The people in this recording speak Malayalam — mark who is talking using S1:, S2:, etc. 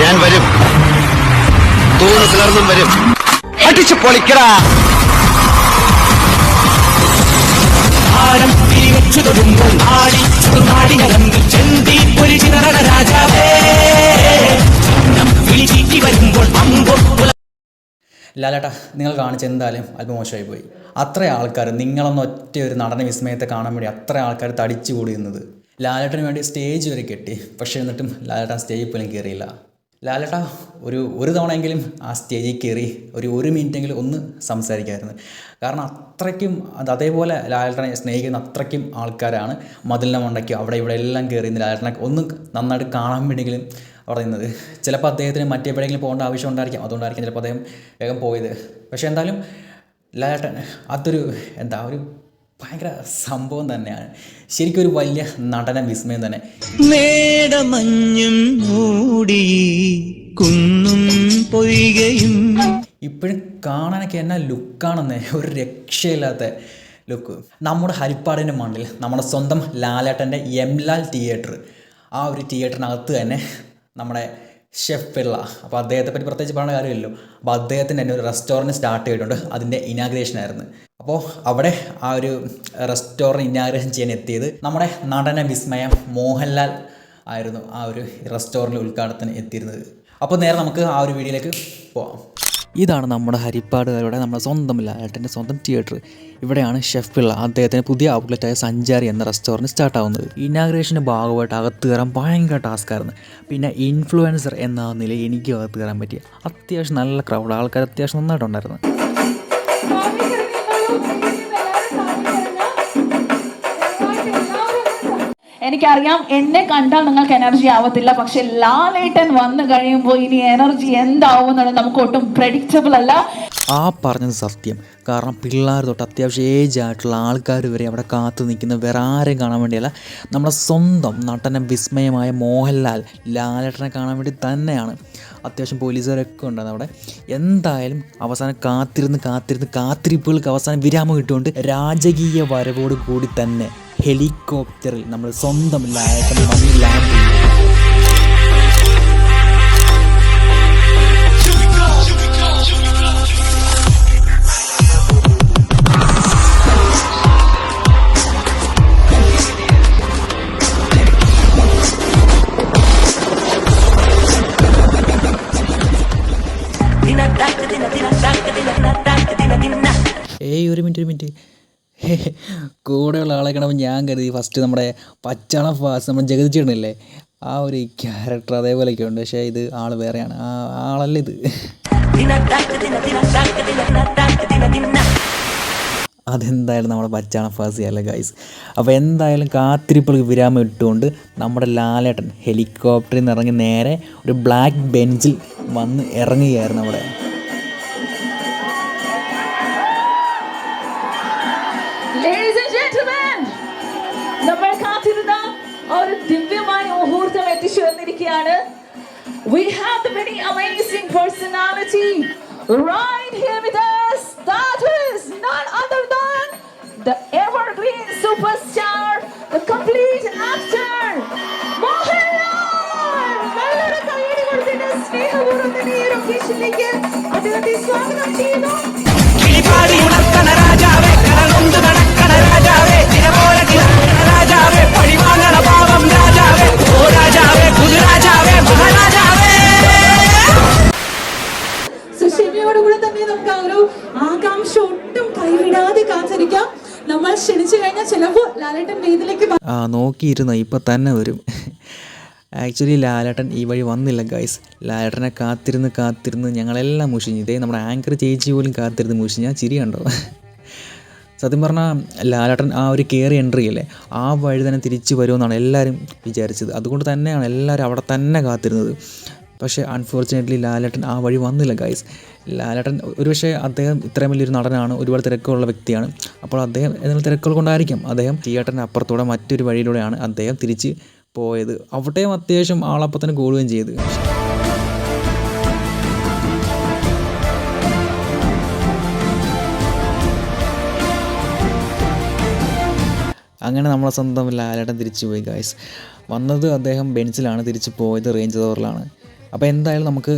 S1: ഞാൻ വരും. തൂണ് പിളർന്നും വരും. അടിച്ചു പൊളിക്കടാ.
S2: ആരം തിരിവച്ചു തൊടുമ്പോൾ ചെന്തി രാജാവേ. വിളിച്ചീറ്റി വരുമ്പോൾ അമ്പോ
S3: ലാലേട്ടാ നിങ്ങൾ കാണിച്ച എന്തായാലും അല്പം മോശമായി പോയി അത്ര ആൾക്കാർ നിങ്ങളൊന്ന് ഒറ്റ ഒരു നടന വിസ്മയത്തെ കാണാൻ വേണ്ടി അത്ര ആൾക്കാർ തടിച്ചു കൂടി നിന്നത് ലാലേട്ടന് വേണ്ടി സ്റ്റേജ് വരെ കെട്ടി. പക്ഷേ എന്നിട്ടും ലാലേട്ടൻ സ്റ്റേജിൽ പോലും കയറിയില്ല ലാലേട്ട ഒരു ഒരു തവണയെങ്കിലും ആ സ്റ്റേജിൽ കയറി ഒരു ഒരു മിനിറ്റെങ്കിലും ഒന്ന് സംസാരിക്കായിരുന്നു. കാരണം അത്രയ്ക്കും അത് അതേപോലെ ലാലേട്ടനെ സ്നേഹിക്കുന്ന അത്രയ്ക്കും ആൾക്കാരാണ് മതിലിനെ മണ്ടയ്ക്കും അവിടെ ഇവിടെ എല്ലാം കയറി ലാലേട്ടനെ ഒന്ന് നന്നായിട്ട് കാണാൻ വേണ്ടിയെങ്കിലും പറയുന്നത് ചിലപ്പോൾ അദ്ദേഹത്തിന് മറ്റെവിടെയെങ്കിലും പോകേണ്ട ആവശ്യം ഉണ്ടായിരിക്കാം അതുകൊണ്ടായിരിക്കും ചിലപ്പോൾ അദ്ദേഹം വേഗം പോയത്. പക്ഷേ എന്തായാലും ലാലേട്ടൻ അതൊരു എന്താ ഒരു ഭയങ്കര സംഭവം തന്നെയാണ്. ശരിക്കും ഒരു വലിയ നടന വിസ്മയം തന്നെ.
S2: മേടമഞ്ഞും മൂടി കുന്നും പൊയ്കയും.
S3: ഇപ്പോഴും കാണാനൊക്കെ എന്നാ ലുക്കാണെന്നേ. ഒരു രക്ഷയില്ലാത്ത ലുക്ക്. നമ്മുടെ ഹരിപ്പാടിന്റെ മണ്ണിൽ നമ്മുടെ സ്വന്തം ലാലേട്ടന്റെ എം ലാൽ തിയേറ്റർ. ആ ഒരു തിയേറ്ററിനകത്ത് തന്നെ നമ്മുടെ ഷെഫ് പിള്ള. അപ്പോൾ അദ്ദേഹത്തെ പറ്റി പ്രത്യേകിച്ച് പറയുന്ന കാര്യമില്ലല്ലോ. അപ്പോൾ അദ്ദേഹത്തിന് തന്നെ ഒരു റെസ്റ്റോറന്റ് സ്റ്റാർട്ട് ചെയ്തിട്ടുണ്ട്. അതിന്റെ ഇനാഗ്രേഷൻ ആയിരുന്നു. അപ്പോൾ അവിടെ ആ ഒരു റെസ്റ്റോറന്റ് ഇനാഗ്രേഷൻ ചെയ്യാൻ എത്തിയത് നമ്മുടെ നടന വിസ്മയം മോഹൻലാൽ ആയിരുന്നു ആ ഒരു റെസ്റ്റോറന്റ് ഉദ്ഘാടനത്തിന് എത്തിയിരുന്നത്. അപ്പോൾ നേരെ നമുക്ക് ആ ഒരു വീഡിയോയിലേക്ക് പോവാം. ഇതാണ് നമ്മുടെ ഹരിപ്പാടുകാരുടെ നമ്മുടെ സ്വന്തം ലാലേട്ടന്റെ സ്വന്തം തിയേറ്റർ ഇവിടെയാണ് ഷെഫ് പിള്ള അദ്ദേഹത്തിന് പുതിയ ഔട്ട്ലെറ്റായ സഞ്ചാരി എന്ന റെസ്റ്റോറന്റ് സ്റ്റാർട്ട് ആവുന്നത്. ഇനാഗ്രേഷന്റെ ഭാഗമായിട്ട് അകത്ത് കയറാൻ ഭയങ്കര ടാസ്ക് ആയിരുന്നു. പിന്നെ ഇൻഫ്ലുവൻസർ എന്ന നിലയിൽ എനിക്ക് അകത്ത് കയറാൻ പറ്റി. അത്യാവശ്യം നല്ല ക്രൗഡ് ആൾക്കാർ അത്യാവശ്യം നന്നായിട്ടുണ്ടായിരുന്നു.
S4: എനിക്കറിയാം എന്നെ കണ്ടാൽ നിങ്ങൾക്ക് എനർജി ആവത്തില്ല. പക്ഷെ ലാലേട്ടൻ വന്നു കഴിയുമ്പോൾ ഇനി എനർജി എന്താവും എന്നുള്ളത് നമുക്ക് ഒട്ടും പ്രഡിക്റ്റബിൾ അല്ല.
S3: ആ പറഞ്ഞത് സത്യം. കാരണം പിള്ളേർ തൊട്ട് അത്യാവശ്യം ഏജ് ആയിട്ടുള്ള ആൾക്കാർ വരെ അവിടെ കാത്തു നിൽക്കുന്ന വേറെ ആരെയും കാണാൻ വേണ്ടിയല്ല. നമ്മുടെ സ്വന്തം നടന വിസ്മയമായ മോഹൻലാൽ ലാലേട്ടനെ കാണാൻ വേണ്ടി തന്നെയാണ്. അത്യാവശ്യം പോലീസുകാരൊക്കെ ഉണ്ടായിരുന്നു അവിടെ. എന്തായാലും അവസാനം കാത്തിരുന്ന് കാത്തിരുന്ന് കാത്തിരിപ്പുകൾക്ക് അവസാനം വിരാമം കിട്ടുകൊണ്ട് രാജകീയ വരവോട് കൂടി തന്നെ ഹെലികോപ്റ്ററിൽ നമ്മൾ സ്വന്തം വന്ന് ലാൻഡ് ഏയ് ഒരു മിനിറ്റ് ഒരു മിനിറ്റ് കൂടെയുള്ള ആളെ കാണുമ്പോൾ ഞാൻ കരുതി ഫസ്റ്റ് നമ്മുടെ പച്ചാളം ഫാസ് നമ്മുടെ ജഗതി ആ ഒരു ക്യാരക്ടർ അതേപോലെയൊക്കെ ഉണ്ട്. പക്ഷേ ഇത് ആൾ വേറെയാണ്. ആ ആളല്ല ഇത്. അതെന്തായാലും നമ്മുടെ പച്ചാണ ഫാസി അല്ല ഗൈസ് അപ്പോൾ എന്തായാലും കാത്തിരിപ്പുകൾ വിരാമം ഇട്ടുകൊണ്ട് നമ്മുടെ ലാലേട്ടൻ ഹെലികോപ്റ്ററിൽ നിന്ന് ഇറങ്ങി നേരെ ഒരു ബ്ലാക്ക് ബെഞ്ചിൽ വന്ന് ഇറങ്ങുകയായിരുന്നു അവിടെ.
S4: Ladies and gentlemen, നമ്മൾ കാത്തിരുന്ന ആ ഒരു ദിവ്യമായ മുഹൂർത്തം എത്തിച്ചു വന്നിരിക്കുകയാണ് We have the very amazing personality right here with us. That is none other than the evergreen superstar, the complete actor, Mohanlal. നല്ലൊരു കയ്യടി കൊടുത്തിട്ട് സ്നേഹപൂർവ്വം തന്നെ ഈ ഒരു ഒക്കേഷനിലേക്ക് അദ്ദേഹത്തെ സ്വാഗതം ചെയ്യുന്നു
S2: കിളിപാടി ഉണർക്കണ രാജാവേ കരനൊന്ത് നടക്കണ
S4: തന്നെ നമുക്ക് ആ ഒരു ആകാംക്ഷ ഒട്ടും കൈവിടാതെ കാത്തിരിക്കാം. നമ്മൾ ക്ഷണിച്ചു കഴിഞ്ഞാൽ ചിലപ്പോൾ ലാലേട്ടൻ
S3: ആ നോക്കിയിരുന്ന ഇപ്പം തന്നെ വരും. ആക്ച്വലി ലാലേട്ടൻ ഈ വഴി വന്നില്ല ഗൈസ് ലാലേട്ടനെ കാത്തിരുന്ന് കാത്തിരുന്ന് ഞങ്ങളെല്ലാം മുഷിഞ്ഞു. ഇതേ നമ്മുടെ ആങ്കർ ചേച്ചി പോലും കാത്തിരുന്ന് മുഷിഞ്ഞാൽ ചിരി കണ്ടോ? സത്യം പറഞ്ഞാൽ ലാലേട്ടൻ ആ ഒരു കയറി എൻട്രി അല്ലേ ആ വഴി തന്നെ തിരിച്ചു വരുമെന്നാണ് എല്ലാവരും വിചാരിച്ചത്. അതുകൊണ്ട് തന്നെയാണ് എല്ലാവരും അവിടെ തന്നെ കാത്തിരുന്നത്. പക്ഷേ അൺഫോർച്ചുനേറ്റ്ലി ലാലേട്ടൻ ആ വഴി വന്നില്ല ഗൈസ് ലാലേട്ടൻ ഒരുപക്ഷെ അദ്ദേഹം ഇത്രയും വലിയൊരു നടനാണ് ഒരുപാട് തിരക്കുള്ള വ്യക്തിയാണ്. അപ്പോൾ അദ്ദേഹം എന്നുള്ള തിരക്കുകൾ കൊണ്ടായിരിക്കും. അദ്ദേഹം തിയേറ്ററിന് അപ്പുറത്തൂടെ മറ്റൊരു വഴിയിലൂടെയാണ് അദ്ദേഹം തിരിച്ച് പോയത്. അവിടെയും അത്യാവശ്യം ആളപ്പത്തിന് കൂടുകയും ചെയ്തു. അങ്ങനെ നമ്മളെ സ്വന്തം ലാലേട്ടൻ തിരിച്ചു പോയി ഗായ്സ് വന്നത് അദ്ദേഹം ബെൻസിലാണ് തിരിച്ചു പോയത് റേഞ്ച് ഓവറിലാണ് അപ്പോൾ എന്തായാലും നമുക്ക്